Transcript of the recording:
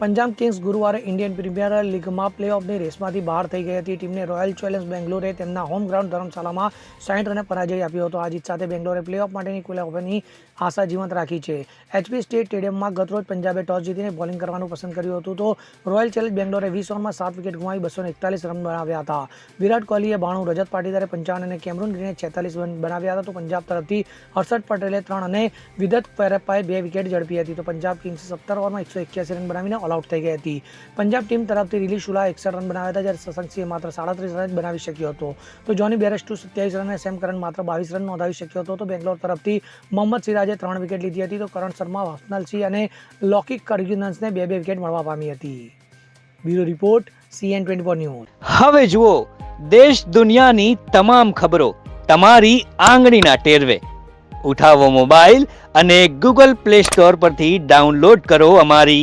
Punjab kings ગુરુવારે Indian premier લીગમાં પ્લેઓફની રેસમાંથી બહાર થઈ ગઈ હતી. ટીમને રોયલ ચેલેન્જ બેંગ્લોરે તેમના હોમ ગ્રાઉન્ડ ધર્મશાલામાં સાઠ રને પરાજય આપ્યો હતો. આ જીત સાથે બેંગ્લોરે પ્લેઓફ માટેની પ્લેઓફની આશા જીવંત રાખી છે. એચપી સ્ટેટ સ્ટેડિયમમાં ગતરોજ પંજાબે ટોસ જીતીને બોલિંગ કરવાનું પસંદ કર્યું હતું. તો રોયલ ચેલેન્જ બેંગ્લોરે વીસ ઓવરમાં સાત વિકેટ ગુમાવી બસો એકતાલીસ રન બનાવ્યા હતા. વિરાટ કોહલીએ બાણું, રજત પાટીદારે પંચાવન અને કેમરૂન ગ્રીને છેતાલીસ રન બનાવ્યા હતા. તો પંજાબ તરફથી હર્ષદ પટેલે ત્રણ અને વિદત પેરપ્પાએ બે વિકેટ ઝડપી હતી. તો પંજાબ કિંગ્સે સત્તર ઓવરમાં એકસો એક્યાસી રન બનાવીને આઉટ થઈ ગઈ હતી. પંજાબ ટીમ તરફથી રિલી શુલા એકસઠ રન બનાવ્યા હતા, જ્યારે સસંગસિંહે માત્ર સાડત્રીસ રન જ બનાવી શક્યો હતો. તો જોની બેરેસ્ટુ સત્યાવીસ રન અને સેમ કરન માત્ર બાવીસ રન નોંધાવી શક્યો હતો. તો બેંગ્લોર તરફથી મોહમ્મદ સિરાજે ત્રણ વિકેટ લીધી હતી. તો કરણ શર્મા હસનલસિંહ અને લોકિક કર્ગ્યુનન્સને બે બે વિકેટ મળવા પામી હતી. Bureau report, CN twenty four news. હવે જુઓ, દેશ દુનિયાની તમામ ખબરો તમારી આંગળીના ટેરવે. ઉઠાવો મોબાઈલ અને ગૂગલ પ્લે સ્ટોર પરથી ડાઉનલોડ કરો અમારી